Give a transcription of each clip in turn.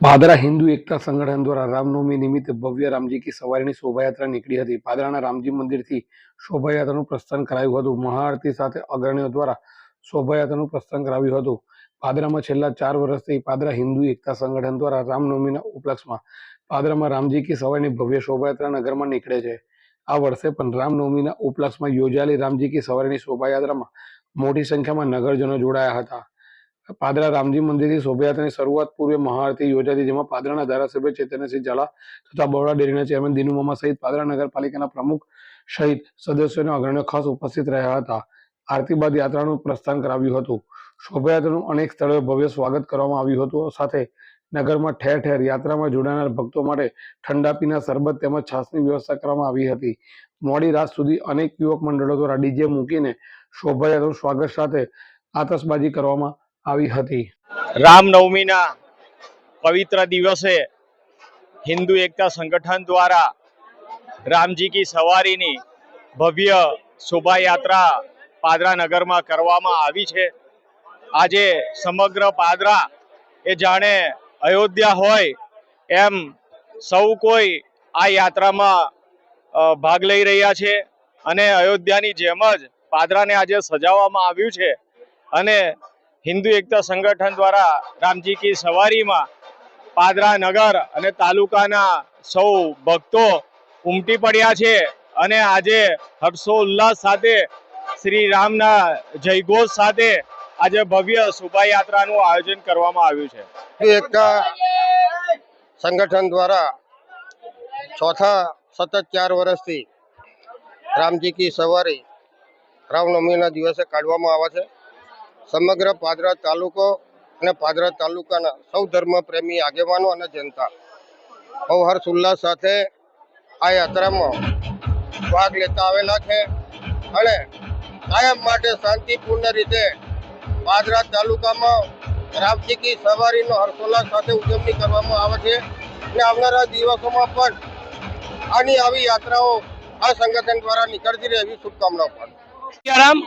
પાદરા હિન્દુ એકતા સંગઠન દ્વારા રામનવમી નિમિત્તે ભવ્ય રામજી કી સવારીની શોભાયાત્રા નીકળી હતી. પાદરાના રામજી મંદિરથી શોભાયાત્રાનું પ્રસ્થાન કરાયું હતું. મહાઆરતી સાથે અગ્રણીઓ દ્વારા શોભાયાત્રાનું પ્રસ્થાન કરાવ્યું હતું. પાદરામાં છેલ્લા ચાર વર્ષથી પાદરા હિન્દુ એકતા સંગઠન દ્વારા રામનવમીના ઉપલક્ષમાં પાદરામાં રામજી કી સવારીની ભવ્ય શોભાયાત્રા નગરમાં નીકળે છે. આ વર્ષે પણ રામનવમીના ઉપલક્ષમાં યોજાયેલી રામજી કી સવારીની શોભાયાત્રામાં મોટી સંખ્યામાં નગરજનો જોડાયા હતા. પાદરા રામજી મંદિરથી શોભાયાત્રાની શરૂઆત પૂર્વે મહાઆરતી યોજાતી જેમાં પાદરાના ધારાસભ્ય ચેતનસિંહ ઝાલા તથા બરોડા ડેરીના ચેરમેન દિનુમામા સહિત પાદરા નગરપાલિકાના પ્રમુખ સહિત સદસ્યોને અગ્રણીઓ ખાસ ઉપસ્થિત રહ્યા હતા. આરતી બાદ યાત્રાનું પ્રસ્થાન કરાવ્યું હતું. શોભાયાત્રાનું અનેક સ્થળોએ ભવ્ય સ્વાગત કરવામાં આવ્યું હતું. સાથે નગરમાં ઠેર ઠેર યાત્રામાં જોડાનાર ભક્તો માટે ઠંડા પીના શરબત તેમજ છાસની વ્યવસ્થા કરવામાં આવી હતી. મોડી રાત સુધી અનેક યુવક મંડળો દ્વારા ડીજે મૂકીને શોભાયાત્રાનું સ્વાગત સાથે આતશબાજી કરવામાં આવી હતી. રામનવમીના પવિત્ર દિવસે હિન્દુ એકતા સંગઠન દ્વારા રામજી કી સવારીની ભવ્ય શોભાયાત્રા પાદરા નગરમાં કરવામાં આવી છે. આજે સમગ્ર પાદરા એ જાણે અયોધ્યા હોય એમ સૌ કોઈ આ યાત્રામાં ભાગ લઈ રહ્યા છે અને અયોધ્યાની જેમ જ પાદરાને આજે સજાવવામાં આવ્યું છે. અને હિન્દુ એકતા સંગઠન દ્વારા રામજી કી સવારીમાં પાદરા નગર અને તાલુકાના સૌ ભક્તો ઉમટી પડ્યા છે અને આજે હર્ષો ઉલ્લાસ સાથે શ્રી રામના જયઘોષ સાથે આજે ભવ્ય શોભાયાત્રાનું આયોજન કરવામાં આવ્યું છે. એકતા સંગઠન દ્વારા ચોથા સતત ચાર વર્ષથી રામજી કી સવારી રામનવમીના દિવસે કાઢવામાં આવે છે. સમગ્ર પાદરા તાલુકો અને પાદરા તાલુકાના સૌ ધર્મ પ્રેમી આગેવાનો અને જનતા. બહુ હર્ષ ઉલ્લાસ સાથે આ યાત્રામાં ભાગ લેતા આવેલા છે અને કાયમ માટે શાંતિપૂર્ણ રીતે પાદરા તાલુકામાં રામજી સવારીનો હર્ષોલ્લાસ સાથે ઉજવણી કરવામાં આવે છે અને આવનારા દિવસોમાં પણ આની આવી યાત્રાઓ આ સંગઠન દ્વારા નીકળતી રહેવી શુભકામનાઓ પણ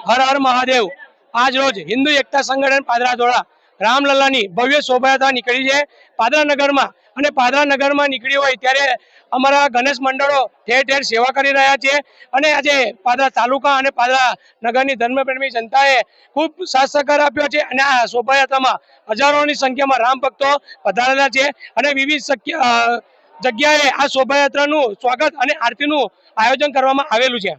હર હર મહાદેવ. આજ રોજ હિન્દુ એકતા સંગઠન પાદરા દ્વારા રામલલ્લાની ભવ્ય શોભાયાત્રા નીકળી છે. પાદરા નગરમાં અને પાદરા નગરમાં નીકળી હોય ત્યારે અમારા ગણેશ મંડળો ઠેર ઠેર સેવા કરી રહ્યા છે અને આજે પાદરા તાલુકા અને પાદરા નગરની ધર્મપ્રેમી જનતાએ ખૂબ સાથ સહકાર આપ્યો છે અને આ શોભાયાત્રામાં હજારોની સંખ્યામાં રામ ભક્તો પધારેલા છે અને વિવિધ જગ્યાએ આ શોભાયાત્રાનું સ્વાગત અને આરતીનું આયોજન કરવામાં આવેલું છે.